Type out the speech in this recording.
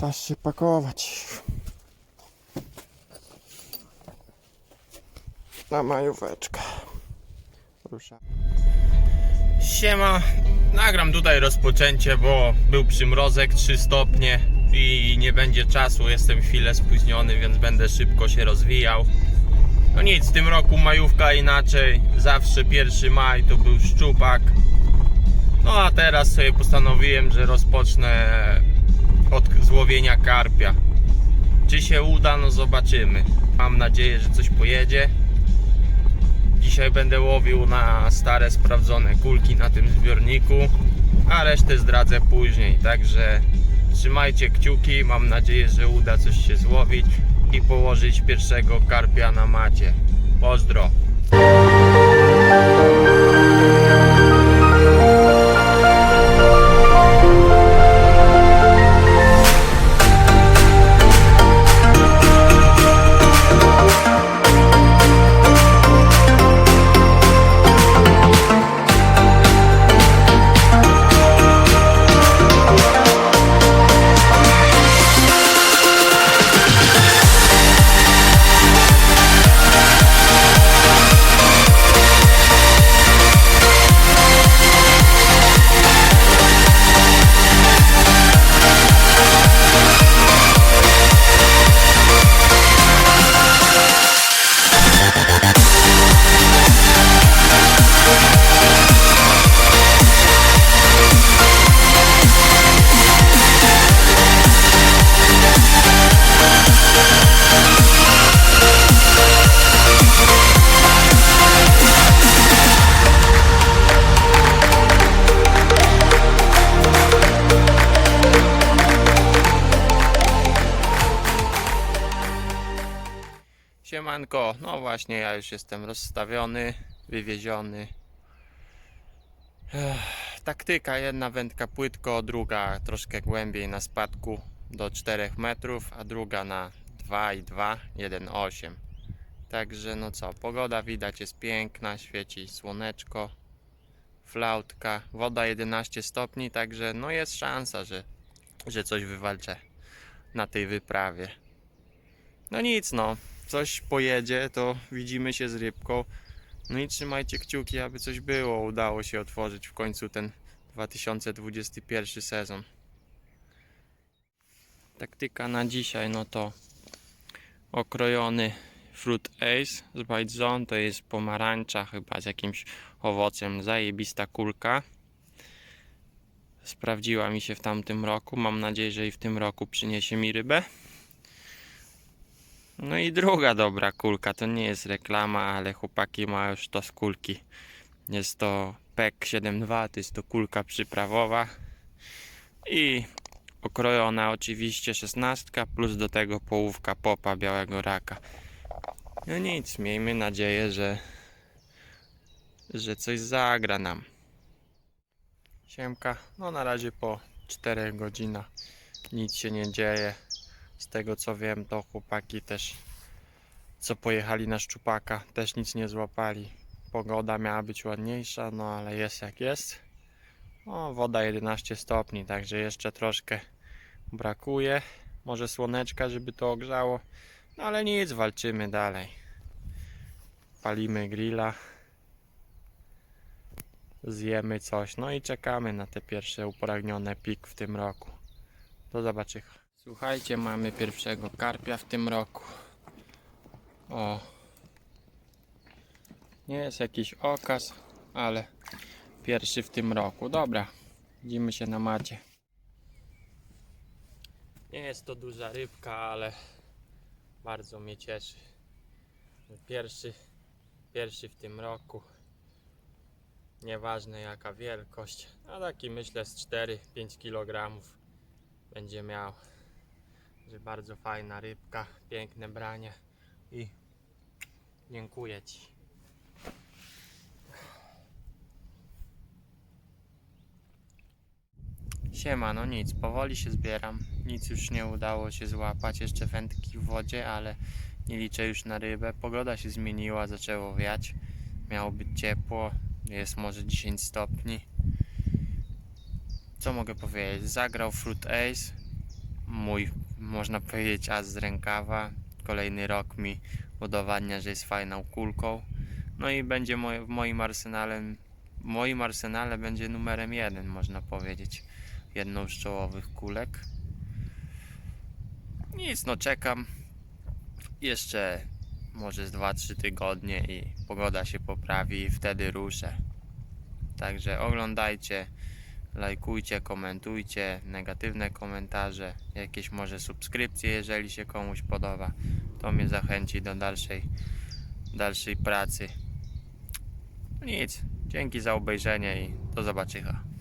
Czas się pakować. Na majóweczkę. Rusza. Siema, nagram tutaj rozpoczęcie, bo był przymrozek 3 stopnie i nie będzie czasu, jestem chwilę spóźniony, więc będę szybko się rozwijał. No nic, w tym roku majówka inaczej, zawsze 1 maj to był szczupak. No a teraz sobie postanowiłem, że rozpocznę od złowienia karpia. Czy się uda, no zobaczymy. Mam nadzieję, że coś pojedzie. Dzisiaj będę łowił na stare, sprawdzone kulki na tym zbiorniku, a resztę zdradzę później. Także trzymajcie kciuki, mam nadzieję, że uda coś się złowić i położyć pierwszego karpia na macie. Pozdro! Siemanko, no właśnie ja już jestem rozstawiony, wywieziony. Ech, taktyka, jedna wędka płytko, druga troszkę głębiej na spadku do 4 metrów, a druga na 2,2, 1,8. Także no co, pogoda widać jest piękna, świeci słoneczko, flautka, woda 11 stopni, także no jest szansa, że, że coś wywalczę na tej wyprawie. No nic no, coś pojedzie, to widzimy się z rybką. No i trzymajcie kciuki, aby coś było. Udało się otworzyć w końcu ten 2021 sezon. Taktyka na dzisiaj, no to okrojony Fruit Ace z Bite Zone, to jest pomarańcza chyba z jakimś owocem, zajebista kulka. Sprawdziła mi się w tamtym roku, mam nadzieję, że i w tym roku przyniesie mi rybę. No i druga dobra kulka, to nie jest reklama, ale chłopaki mają już to z kulki. Jest to PEK 7.2, to jest to kulka przyprawowa i okrojona oczywiście 16 plus do tego połówka popa białego raka. No nic, miejmy nadzieję, że że coś zagra nam. Siemka, no na razie po 4 godzinach nic się nie dzieje. Z tego co wiem, to chłopaki też, co pojechali na szczupaka, też nic nie złapali. Pogoda miała być ładniejsza, no ale jest jak jest. O, woda 11 stopni, także jeszcze troszkę brakuje. Może słoneczka, żeby to ogrzało. No ale nic, walczymy dalej. Palimy grilla. Zjemy coś, no i czekamy na te pierwsze upragnione pik w tym roku. Do zobaczenia. Słuchajcie, mamy pierwszego karpia w tym roku. O. Nie jest jakiś okaz, ale pierwszy w tym roku. Dobra, widzimy się na macie. Nie jest to duża rybka, ale bardzo mnie cieszy. Pierwszy, pierwszy w tym roku. Nieważne jaka wielkość, a taki myślę z 4-5 kg będzie miał że bardzo fajna rybka, piękne branie i dziękuję Ci. Siema, no nic, powoli się zbieram. Nic już nie udało się złapać, jeszcze wędki w wodzie, ale nie liczę już na rybę. Pogoda się zmieniła, zaczęło wiać. Miało być ciepło, jest może 10 stopni. Co mogę powiedzieć? Zagrał Fruit Ace, mój, można powiedzieć, as z rękawa. Kolejny rok mi udowadnia, że jest fajną kulką. No i będzie w moim arsenale, w moim arsenale będzie numerem jeden, można powiedzieć. Jedną z czołowych kulek. Nic, no czekam. Jeszcze może z 2-3 tygodnie i pogoda się poprawi i wtedy ruszę. Także oglądajcie, lajkujcie, komentujcie, negatywne komentarze, jakieś może subskrypcje, jeżeli się komuś podoba. To mnie zachęci do dalszej, dalszej pracy. Nic, dzięki za obejrzenie i do zobaczenia.